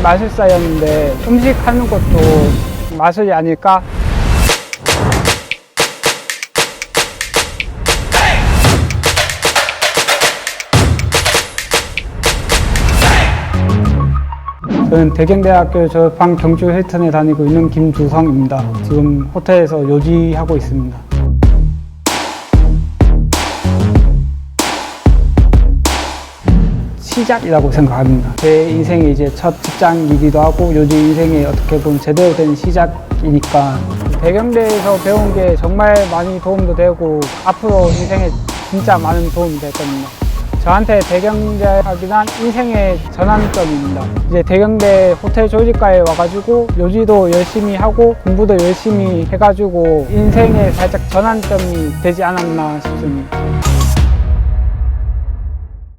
마술사였는데 음식 하는 것도 마술이 아닐까? 저는 대경대학교 졸업한 경주 힐튼에 다니고 있는 김주성입니다. 지금 호텔에서 요지하고 있습니다. 시작이라고 생각합니다. 제 인생의 이제 첫 직장이기도 하고 요즘 인생의 어떻게 보면 제대로 된 시작이니까 대경대에서 배운 게 정말 많이 도움도 되고 앞으로 인생에 진짜 많은 도움이 됐거든요. 저한테 대경대학이란 인생의 전환점입니다. 이제 대경대 호텔 조직과에 와가지고 요지도 열심히 하고 공부도 열심히 해가지고 인생의 살짝 전환점이 되지 않았나 싶습니다.